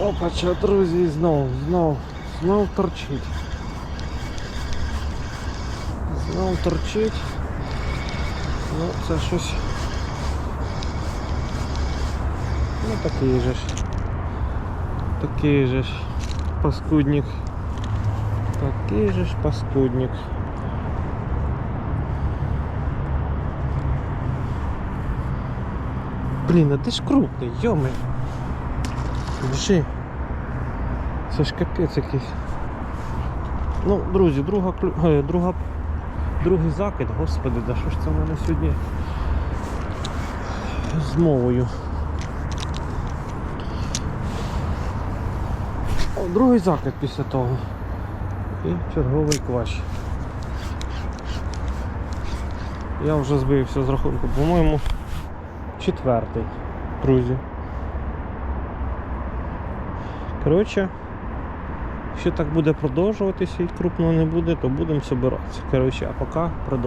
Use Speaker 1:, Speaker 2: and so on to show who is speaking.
Speaker 1: Опача, друзі, знов, знов, знов торчить. Знов торчить. Ну, це щось. Ну такий же ж. Такий же паскудник. Такий же паскудник. Блін, а ти ж крупний, йоми. Держи. Це ж капець якийсь. Ну, друзі, друга, е, друга, другий закид, господи, да що ж це в мене сьогодні з мовою. О, другий закид після того. І черговий квач. Я вже збився з рахунку, по-моєму, четвертий, друзі. Коротше, якщо так буде продовжуватися і крупно не буде, то будемо збиратися. Коротше, а поки продовжуємо.